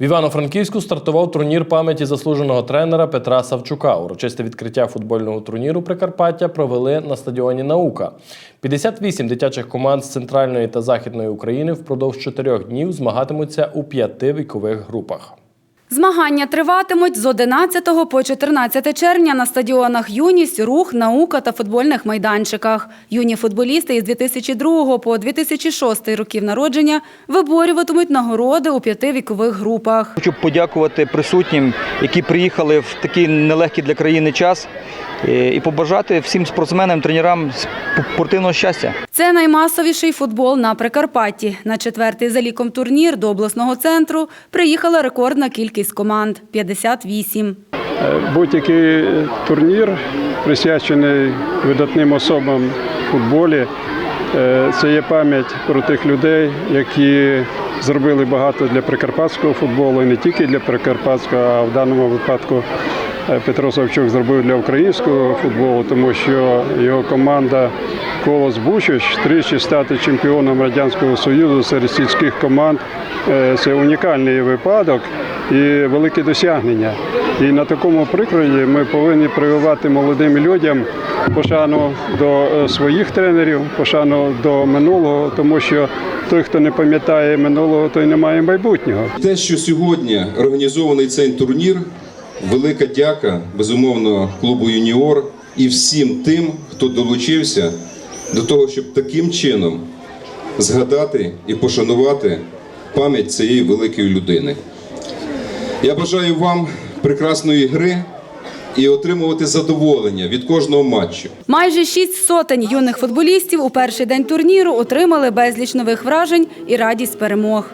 В Івано-Франківську стартував турнір пам'яті заслуженого тренера Петра Савчука. Урочисте відкриття футбольного турніру Прикарпаття провели на стадіоні Наука. 58 дитячих команд з центральної та західної України впродовж чотирьох днів змагатимуться у п'яти вікових групах. Змагання триватимуть з 11 по 14 червня на стадіонах «Юність», «Рух», «Наука» та футбольних майданчиках. Юні футболісти із 2002 по 2006 років народження виборюватимуть нагороди у п'яти вікових групах. Хочу подякувати присутнім, які приїхали в такий нелегкий для країни час, і побажати всім спортсменам, тренерам спортивного щастя. Це наймасовіший футбол на Прикарпатті. На четвертий за ліком турнір до обласного центру приїхала рекордна кількість команд – 58. Е, Будь-який турнір, присвячений видатним особам в футболі, е, це є пам'ять про тих людей, які зробили багато для прикарпатського футболу, і не тільки для прикарпатського, а в даному випадку Петро Савчук зробив для українського футболу, тому що його команда Колос Бучич тричі стати чемпіоном Радянського Союзу серед сільських команд. Е, Це унікальний випадок і велике досягнення. І на такому прикладі ми повинні прививати молодим людям пошану до е, своїх тренерів, пошану до минулого, тому що той, хто не пам'ятає минулого, той не має майбутнього. Те, що сьогодні організований цей турнір, велика дяка, безумовно, клубу Юніор і всім тим, хто долучився до того, щоб таким чином згадати і пошанувати пам'ять цієї великої людини. Я бажаю вам прекрасної гри і отримувати задоволення від кожного матчу. Майже шість сотень юних футболістів у перший день турніру отримали безліч нових вражень і радість перемог.